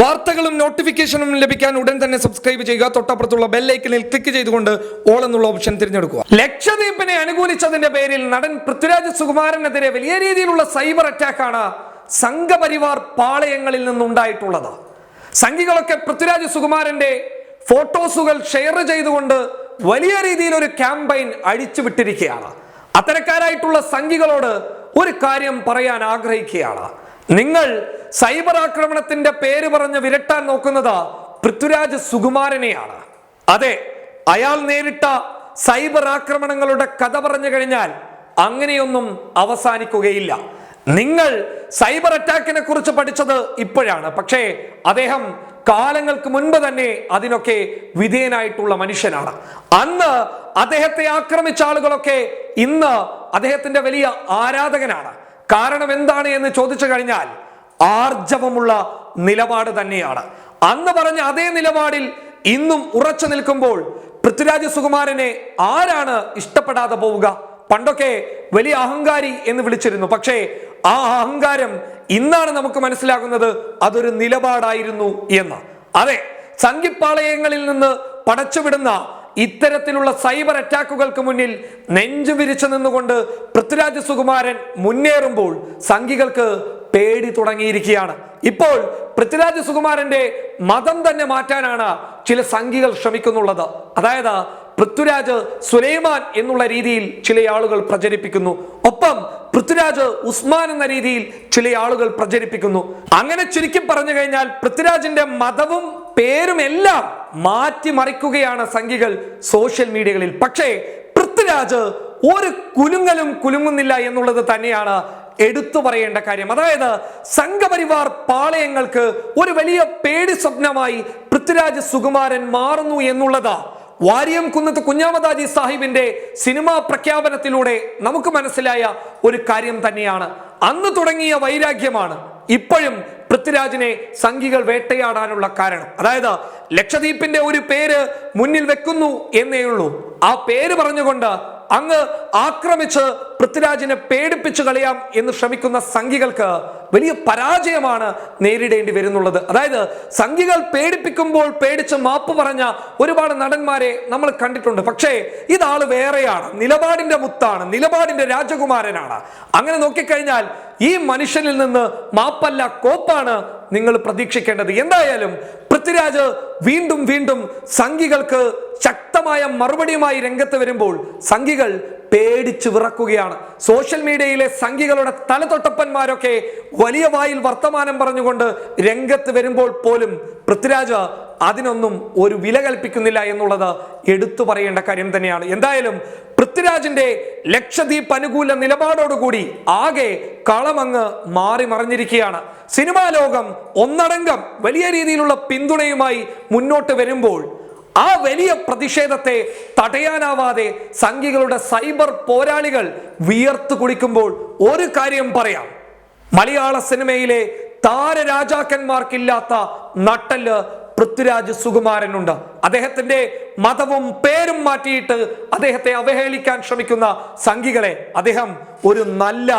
വാർത്തകളും നോട്ടിഫിക്കേഷനും ലഭിക്കാൻ ഉടൻ തന്നെ സബ്സ്ക്രൈബ് ചെയ്യുക. തൊട്ടപ്പുറത്തുള്ള ബെല്ലൈക്കനിൽ ക്ലിക്ക് ചെയ്തുകൊണ്ട് ഓൾ എന്നുള്ള ഓപ്ഷൻ തിരഞ്ഞെടുക്കുക. ലക്ഷദ്വീപിനെ അനുകൂലിച്ചതിന്റെ പേരിൽ നടൻ പൃഥ്വിരാജ് സുകുമാരനെതിരെ വലിയ രീതിയിലുള്ള സൈബർ അറ്റാക്കാണ് സംഘപരിവാർ പാളയങ്ങളിൽ നിന്നുണ്ടായിട്ടുള്ളത്. സംഘികളൊക്കെ പൃഥ്വിരാജ് സുകുമാരന്റെ ഫോട്ടോസുകൾ ഷെയർ ചെയ്തുകൊണ്ട് വലിയ രീതിയിൽ ഒരു ക്യാമ്പയിൻ അഴിച്ചുവിട്ടിരിക്കുകയാണ്. അത്തരക്കാരായിട്ടുള്ള സംഘികളോട് ഒരു കാര്യം പറയാൻ ആഗ്രഹിക്കുകയാണ്. നിങ്ങൾ സൈബർ ആക്രമണത്തിന്റെ പേര് പറഞ്ഞ് വിരട്ടാൻ നോക്കുന്നത് പൃഥ്വിരാജ് സുകുമാരനെയാണ്. അതെ അയാൾ നേരിട്ട സൈബർ ആക്രമണങ്ങളുടെ കഥ പറഞ്ഞു കഴിഞ്ഞാൽ അങ്ങനെയൊന്നും അവസാനിക്കുകയില്ല. നിങ്ങൾ സൈബർ അറ്റാക്കിനെ കുറിച്ച് പഠിച്ചത് ഇപ്പോഴാണ്. പക്ഷേ അദ്ദേഹം കാലങ്ങൾക്ക് മുൻപ് തന്നെ അതിനൊക്കെ വിധേയനായിട്ടുള്ള മനുഷ്യനാണ്. അന്ന് അദ്ദേഹത്തെ ആക്രമിച്ച ആളുകളൊക്കെ ഇന്ന് അദ്ദേഹത്തിന്റെ വലിയ ആരാധകനാണ്. കാരണം എന്താണ് എന്ന് ചോദിച്ചു കഴിഞ്ഞാൽ ആർജവമുള്ള നിലപാട് തന്നെയാണ്. അന്ന് പറഞ്ഞ അതേ നിലപാടിൽ ഇന്നും ഉറച്ചു നിൽക്കുമ്പോൾ പൃഥ്വിരാജ് സുകുമാരനെ ആരാണ് ഇഷ്ടപ്പെടാതെ പോവുക? പണ്ടൊക്കെ വലിയ അഹങ്കാരി എന്ന് വിളിച്ചിരുന്നു. പക്ഷേ ആ അഹങ്കാരം ഇന്നാണ് നമുക്ക് മനസ്സിലാകുന്നത് അതൊരു നിലപാടായിരുന്നു എന്ന്. അതെ സംഘിപ്പാളയങ്ങളിൽ നിന്ന് പടച്ചുവിടുന്ന ഇത്തരത്തിലുള്ള സൈബർ അറ്റാക്കുകൾക്ക് മുന്നിൽ നെഞ്ചു വിരിച്ചു നിന്നുകൊണ്ട് പൃഥ്വിരാജ് സുകുമാരൻ മുന്നേറുമ്പോൾ സംഘികൾക്ക് പേടി തുടങ്ങിയിരിക്കുകയാണ്. ഇപ്പോൾ പൃഥ്വിരാജ് സുകുമാരന്റെ മതം തന്നെ മാറ്റാനാണ് ചില സംഘികൾ ശ്രമിക്കുന്നുള്ളത്. അതായത് പൃഥ്വിരാജ് സുലൈമാൻ എന്നുള്ള രീതിയിൽ ചില ആളുകൾ പ്രചരിപ്പിക്കുന്നു. ഒപ്പം പൃഥ്വിരാജ് ഉസ്മാൻ എന്ന രീതിയിൽ ചില ആളുകൾ പ്രചരിപ്പിക്കുന്നു. അങ്ങനെ ചുരുക്കി പറഞ്ഞു കഴിഞ്ഞാൽ പൃഥ്വിരാജിന്റെ മതവും പേരും എല്ലാം മാറ്റിമറിക്കുകയാണ് സംഘികൾ സോഷ്യൽ മീഡിയകളിൽ. പക്ഷേ പൃഥ്വിരാജ് ഒരു കുലുങ്ങലും കുലുങ്ങുന്നില്ല എന്നുള്ളത് തന്നെയാണ് എടുത്തു പറയേണ്ട കാര്യം. അതായത് സംഘപരിവാർ പാളയങ്ങൾക്ക് ഒരു വലിയ പേടി സ്വപ്നമായി പൃഥ്വിരാജ് സുകുമാരൻ മാറുന്നു എന്നുള്ളത് വാര്യം കുന്നത്ത് കുഞ്ഞാമദാജി സാഹിബിന്റെ സിനിമാ പ്രഖ്യാപനത്തിലൂടെ നമുക്ക് മനസ്സിലായ ഒരു കാര്യം തന്നെയാണ്. അന്ന് തുടങ്ങിയ വൈരാഗ്യമാണ് ഇപ്പോഴും പൃഥ്വിരാജിനെ സംഘികൾ വേട്ടയാടാനുള്ള കാരണം. അതായത് ലക്ഷദ്വീപിന്റെ ഒരു പേര് മുന്നിൽ വെക്കുന്നു എന്നേ ഉള്ളൂ. ആ പേര് പറഞ്ഞുകൊണ്ട് അങ്ങ് ആക്രമിച്ച് പൃഥ്വിരാജിനെ പേടിപ്പിച്ച് കളയാം എന്ന് ശ്രമിക്കുന്ന സംഘികൾക്ക് വലിയ പരാജയമാണ് നേരിടേണ്ടി വരുന്നുള്ളത്. അതായത് സംഘികൾ പേടിപ്പിക്കുമ്പോൾ പേടിച്ച് മാപ്പ് പറഞ്ഞ ഒരുപാട് നടന്മാരെ നമ്മൾ കണ്ടിട്ടുണ്ട്. പക്ഷേ ഇതാൾ വേറെയാണ്. നിലപാടിന്റെ മുത്താണ്. നിലപാടിന്റെ രാജകുമാരനാണ്. അങ്ങനെ നോക്കിക്കഴിഞ്ഞാൽ ഈ മനുഷ്യനിൽ നിന്ന് മാപ്പല്ല കോപ്പാണ് നിങ്ങൾ പ്രതീക്ഷിക്കേണ്ടത്. എന്തായാലും പൃഥ്വിരാജ് വീണ്ടും വീണ്ടും സംഘികൾക്ക് ശക്തമായ മറുപടിയുമായി രംഗത്ത് വരുമ്പോൾ സംഘികൾ പേടിച്ചു വിറക്കുകയാണ്. സോഷ്യൽ മീഡിയയിലെ സംഘികളുടെ തലതൊട്ടപ്പന്മാരൊക്കെ വലിയ വായിൽ വർത്തമാനം പറഞ്ഞുകൊണ്ട് രംഗത്ത് വരുമ്പോൾ പോലും പൃഥ്വിരാജ് അതിനൊന്നും ഒരു വില കൽപ്പിക്കുന്നില്ല എന്നുള്ളത് എടുത്തു പറയേണ്ട കാര്യം തന്നെയാണ്. എന്തായാലും പൃഥ്വിരാജിന്റെ ലക്ഷദ്വീപ് അനുകൂല നിലപാടോടുകൂടി ആകെ കളമങ്ങ് മാറി മറിഞ്ഞിരിക്കുകയാണ്. സിനിമാ ലോകം ഒന്നടങ്കം വലിയ രീതിയിലുള്ള പിന്തുണയുമായി മുന്നോട്ട് വരുമ്പോൾ ആ വലിയ പ്രതിഷേധത്തെ തടയാനാവാതെ സംഘികളുടെ സൈബർ പോരാളികൾ വിയർത്തു കുടിക്കുമ്പോൾ ഒരു കാര്യം പറയാം. മലയാള സിനിമയിലെ താരരാജാക്കന്മാർക്കില്ലാത്ത നട്ടൽ പൃഥ്വിരാജ് സുകുമാരനുണ്ട്. അദ്ദേഹത്തിന്റെ മതവും പേരും മാറ്റിയിട്ട് അദ്ദേഹത്തെ അവഹേളിക്കാൻ ശ്രമിക്കുന്ന സംഘികളെ അദ്ദേഹം ഒരു നല്ല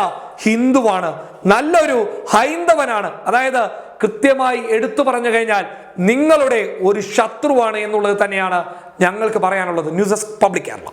ഹിന്ദുവാണ്. നല്ലൊരു ഹൈന്ദവനാണ്. അതായത് കൃത്യമായി എടുത്തു പറഞ്ഞു കഴിഞ്ഞാൽ നിങ്ങളുടെ ഒരു ശത്രുവാണ് എന്നുള്ളത് തന്നെയാണ് ഞങ്ങൾക്ക് പറയാനുള്ളത്. News public Kerala.